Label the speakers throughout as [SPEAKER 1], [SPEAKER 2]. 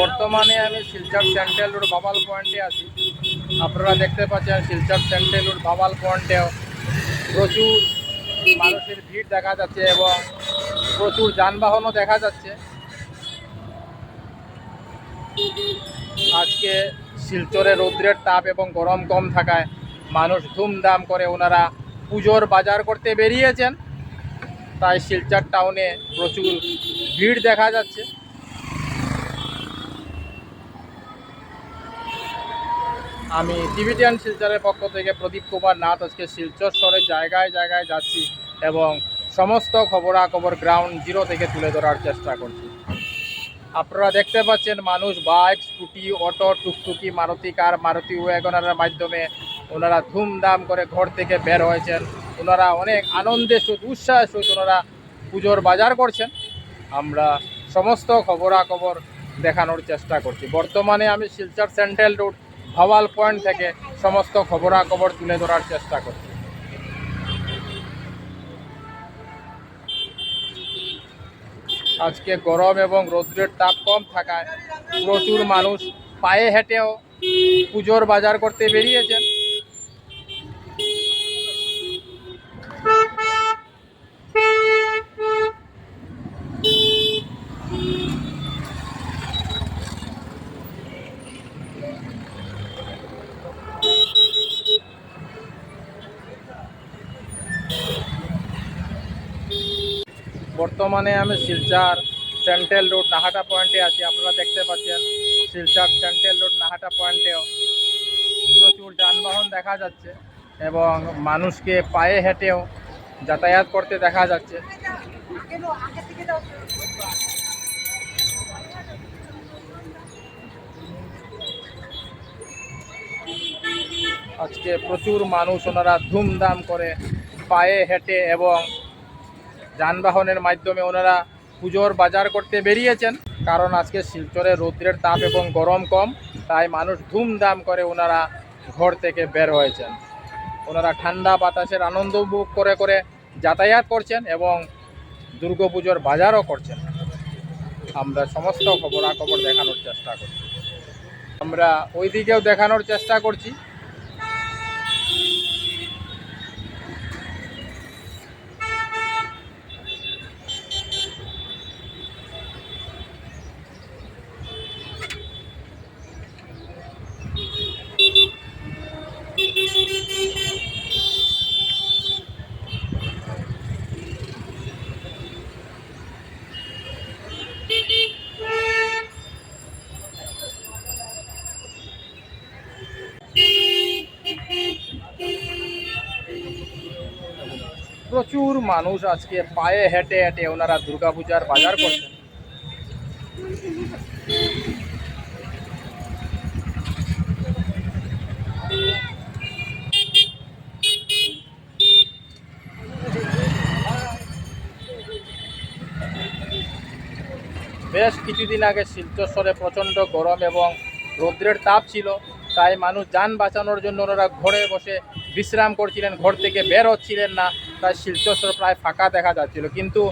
[SPEAKER 1] বর্তমানে আমি Silchar central road বাবাল পয়েন্টে আছি। আপনারা দেখতে পাচ্ছেন শিলচর সেন্ট্রাল রোড বাবাল পয়েন্টেও প্রচুর মানুষের ভিড় দেখা যাচ্ছে এবং প্রচুর যানবাহনও দেখা যাচ্ছে। আজকে শিলচরে রৌদ্রের তাপ এবং গরম কম থাকায় মানুষ ধুমধাম করে ওনারা পুজোর বাজার করতে বেরিয়েছেন। তাই শিলচর টাউনে প্রচুর ভিড় দেখা যাচ্ছে। আমি টিভিটিয়ান শিলচরের পক্ষ থেকে প্রদীপ কুমার নাথ আজকে শিলচর শহরের জায়গায় জায়গায় যাচ্ছি এবং সমস্ত খবরাখবর গ্রাউন্ড জিরো থেকে তুলে ধরার চেষ্টা করছি। আপনারা দেখতে পাচ্ছেন মানুষ বাইক স্কুটি অটো টুকটুকি, মারুতি কার মারুতি ওয়াগনারের মাধ্যমে ওনারা ধুমধাম করে ঘর থেকে বের হয়েছেন। ওনারা অনেক আনন্দে সহিত উৎসাহের সহিত ওনারা পুজোর বাজার করছেন। আমরা সমস্ত খবরাখবর দেখানোর চেষ্টা করছি। বর্তমানে আমি Silchar central road Bhawal point থেকে সমস্ত খবরাখবর তুলে ধরার চেষ্টা করছি। আজকে গরম এবং রৌদ্রের তাপ কম থাকায় প্রচুর মানুষ পায়ে হেঁটেও পুজোর বাজার করতে বেরিয়েছেন। বর্তমানে আমি শিলচার সেন্ট্রাল রোড নাহাটা পয়েন্টে আছি, আপনারা দেখতে পাচ্ছেন। শিলচার সেন্ট্রাল রোড নাহাটা পয়েন্টেও প্রচুর যানবাহন দেখা যাচ্ছে এবং মানুষকে পায়ে হেঁটেও যাতায়াত করতে দেখা যাচ্ছে। আজকে প্রচুর মানুষ ওনারা ধুমধাম করে পায়ে হেঁটে এবং যানবাহনের মাধ্যমে ওনারা পুজোর বাজার করতে বেরিয়েছেন। কারণ আজকে শিলচরে রৌদ্রের তাপ এবং গরম কম, তাই মানুষ ধুমধাম করে ওনারা ঘর থেকে বের হয়েছেন। ওনারা ঠান্ডা বাতাসের আনন্দ উপভোগ করে করে যাতায়াত করছেন এবং দুর্গাপুজোর বাজারও করছেন। আমরা সমস্ত খবরাখবর দেখানোর চেষ্টা করছি। আমরা ওই দিকেও দেখানোর চেষ্টা করছি। প্রচুর মানুষ আজকে পায়ে হেঁটে হেঁটে ওনারা দুর্গাপূজার বাজার করছেন। বেশ কিছুদিন আগে শিলচরে প্রচণ্ড গরম এবং রৌদ্রের তাপ ছিল তাই মানুষ যান বাঁচানোর জন্য ওনারা ঘরে বসে বিশ্রাম করছিলেন ঘর থেকে বের হচ্ছিলেন না। তাই শিলচর প্রায় ফাঁকা দেখা যাচ্ছিল। কিন্তু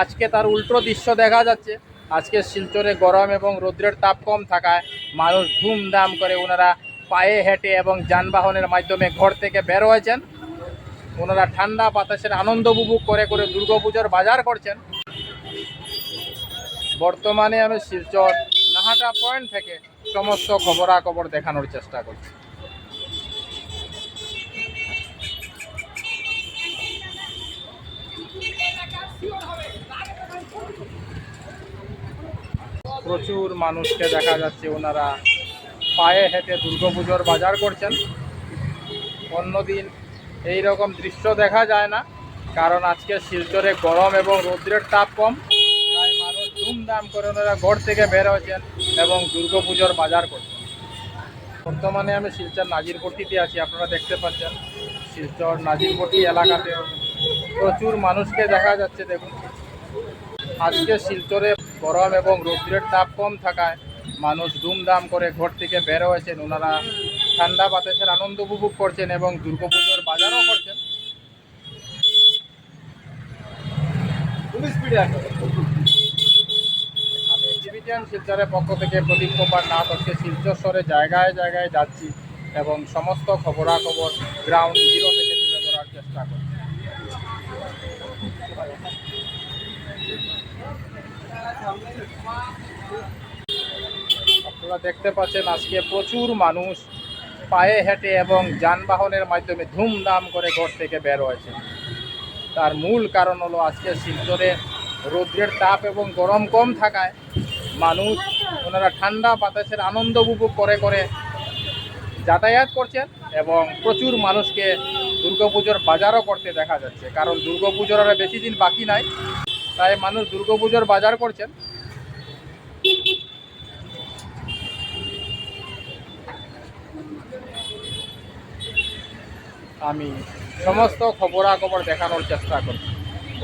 [SPEAKER 1] আজকে তার উল্টো দৃশ্য দেখা যাচ্ছে। আজকে শিলচরে গরম এবং রৌদ্রের তাপ কম থাকায় মানুষ ধুমধাম করে ওনারা পায়ে হেঁটে এবং যানবাহনের মাধ্যমে ঘর থেকে বের হয়েছেন। ওনারা ঠান্ডা বাতাসের আনন্দ উপভোগ করে করে দুর্গাপুজোর বাজার করছেন। বর্তমানে আমি শিলচর নাহাটা পয়েন্ট থেকে সমস্ত খবরাখবর দেখানোর চেষ্টা করছি। প্রচুর মানুষকে দেখা যাচ্ছে, ওনারা পায়ে হেঁটে দুর্গাপুজোর বাজার করছেন। অন্যদিন এই রকম দৃশ্য দেখা যায় না, কারণ আজকে শিলচরে গরম এবং রৌদ্রের তাপ কম, তাই মানুষ ধুমধাম করে ওনারা ঘর থেকে বের হয়েছেন এবং দুর্গাপুজোর বাজার করছেন। বর্তমানে আমি শিলচর নাজিরপট্টিতে আছি, আপনারা দেখতে পাচ্ছেন। শিলচর নাজিরপট্টি এলাকাতে প্রচুর মানুষকে দেখা যাচ্ছে, দেখুন। আজকে শিলচরে গরম এবং রৌদ্রের তাপ কম থাকায় মানুষ ধুমধাম করে ঘর থেকে বের হয়েছেন। ওনারা ঠান্ডা বাতাসের আনন্দ উপভোগ করছেন এবং দুর্গাপুজোর বাজারও করছেন। আমি শিলচরের পক্ষ থেকে প্রদীপ কুমার নাথ হচ্ছে শিলচর জায়গায় জায়গায় যাচ্ছি এবং সমস্ত খবরাখবর গ্রাউন্ড জিরো থেকে তুলে ধরার চেষ্টা করছি। আপনারা দেখতে পাচ্ছেন আজকে প্রচুর মানুষ পায়ে হেঁটে এবং যানবাহনের মাধ্যমে ধুমধাম করে ঘর থেকে বের হয়েছে। তার মূল কারণ হলো আজকে শিলচরে রৌদ্রের তাপ এবং গরম কম থাকায় মানুষ ওনারা ঠান্ডা বাতাসের আনন্দ উপভোগ করে করে যাতায়াত করছেন এবং প্রচুর মানুষকে দুর্গাপুজোর বাজারও করতে দেখা যাচ্ছে। কারণ দুর্গাপুজোর আর বেশি দিন বাকি নাই। তাই মানুষ দুর্গাপুজোর বাজার করছেন। আমি সমস্ত খবরাখবর দেখানোর চেষ্টা করছি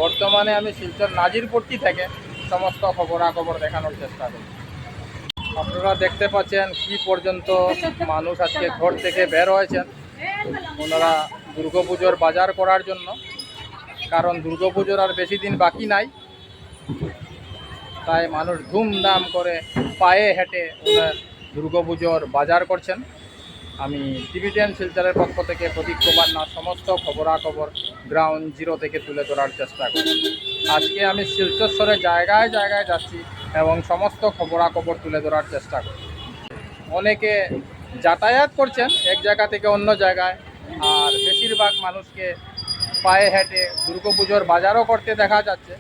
[SPEAKER 1] বর্তমানে আমি শিলচর নাজিরপট্টি থেকে সমস্ত খবরাখবর দেখানোর চেষ্টা করছি আপনারা দেখতে পাচ্ছেন কি পর্যন্ত মানুষ আজকে ঘর থেকে বের হয়েছেন। ওনারা দুর্গাপুজোর বাজার করার জন্য। কারণ দুর্গাপুজোর আর বেশি দিন বাকি নাই। তাই মানুষ ধুমধাম করে পায়ে হেঁটে ওনার দুর্গাপুজোর বাজার করছেন। আমি টিভি টেন শিলচরের পক্ষ থেকে প্রদীপ কুমার নাথ সমস্ত খবরাখবর গ্রাউন্ড জিরো থেকে তুলে ধরার চেষ্টা করি আজকে আমি শিলচর জায়গায় জায়গায় যাচ্ছি এবং সমস্ত খবরাখবর তুলে ধরার চেষ্টা করি অনেকে যাতায়াত করছেন এক জায়গা থেকে অন্য জায়গায়, আর বেশিরভাগ মানুষকে পায়ে হেঁটে দুর্গাপুজোর বাজারও করতে দেখা যাচ্ছে।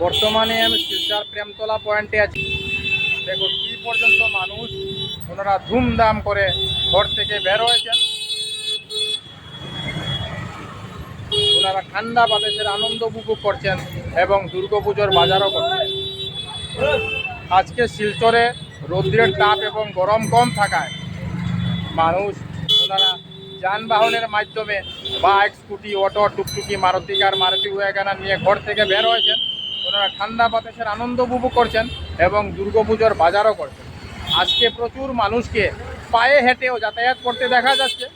[SPEAKER 1] বর্তমানে আমি শিলচর প্রেমতলা পয়েন্টে আছি। দেখুন কি পর্যন্ত মানুষ ওনারা ধুমধাম করে ঘর থেকে বের হয়েছেন। ওনারা ঠান্ডা বাতাসের আনন্দ উপভোগ করছেন এবং দুর্গাপুজোর বাজারও করছেন। আজকে শিলচরে রৌদ্রের তাপ এবং গরম কম থাকায় মানুষ ওনারা যানবাহনের মাধ্যমে বাইক, স্কুটি, অটো, টুকটুকি, মারুতি কার, মারুতি ওয়েগানা নিয়ে ঘর থেকে বের হয়েছেন। ওনারা ঠান্ডা বাতাসের আনন্দ উপভোগ করছেন এবং দুর্গাপুজোর বাজারও করছেন। আজকে প্রচুর মানুষকে পায়ে হেঁটেও যাতায়াত করতে দেখা যাচ্ছে।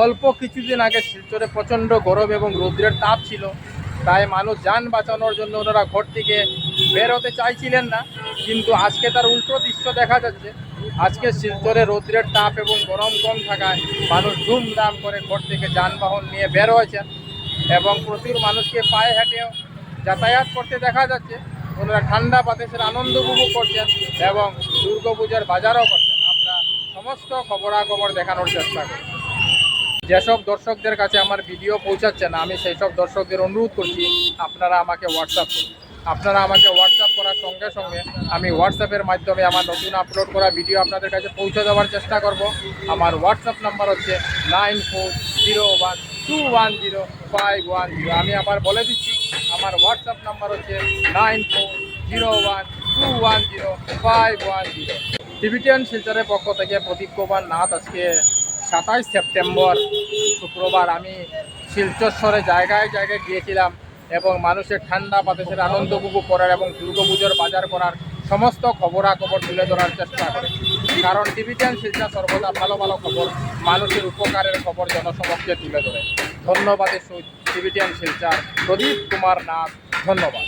[SPEAKER 1] অল্প কিছুদিন আগে শিলচরে প্রচণ্ড গরম এবং রৌদ্রের তাপ ছিল, তাই মানুষ যান বাঁচানোর জন্য ওনারা ঘর থেকে বের হতে চাইছিলেন না। কিন্তু আজকে তার উল্টো দৃশ্য দেখা যাচ্ছে। আজকে শিলচরে রৌদ্রের তাপ এবং গরম কম থাকায় মানুষ ধুমধাম করে ঘর থেকে যানবাহন নিয়ে বের হয়েছেন এবং প্রচুর মানুষকে পায়ে হেঁটেও যাতায়াত করতে দেখা যাচ্ছে। ওনারা ঠান্ডা বাতাসের আনন্দ উপভোগ করছেন এবং দুর্গাপূজার বাজারও করছেন। আমরা সমস্ত খবরাখবর দেখানোর চেষ্টা করি যেসব দর্শকদের কাছে আমার ভিডিও পৌঁছাচ্ছে না, আমি সেই সব দর্শকদের অনুরোধ করছি, আপনারা আমাকে হোয়াটসঅ্যাপ করুন। আপনারা আমাকে হোয়াটসঅ্যাপ করার সঙ্গে সঙ্গে আমি হোয়াটসঅ্যাপের মাধ্যমে আমার নতুন আপলোড করা ভিডিও আপনাদের কাছে পৌঁছে দেওয়ার চেষ্টা করব। আমার হোয়াটসঅ্যাপ নাম্বার হচ্ছে nine four zero one two one zero five one zero আমি আবার বলে দিচ্ছি, আমার হোয়াটসঅ্যাপ নাম্বার হচ্ছে nine four zero one two one zero five one zero টিভিটিয়ান শিলচরের পক্ষ থেকে প্রদীপ কুমার নাথ আজকে সাতাইশ সেপ্টেম্বর শুক্রবার আমি শিলচর জায়গায় জায়গায় গিয়েছিলাম এবং মানুষের ঠান্ডা, বাতাসের আনন্দ উপভোগ করার এবং দুর্গাপুজোর বাজার করার সমস্ত খবরাখবর তুলে ধরার চেষ্টা করে কারণ টিভিটিয়ান শিলচর সর্বদা ভালো ভালো খবর, মানুষের উপকারের খবর জনসমক্ষে তুলে ধরে। ধন্যবাদ সহিত টিভিটিয়ান শিলচর। প্রদীপ কুমার নাথ, ধন্যবাদ।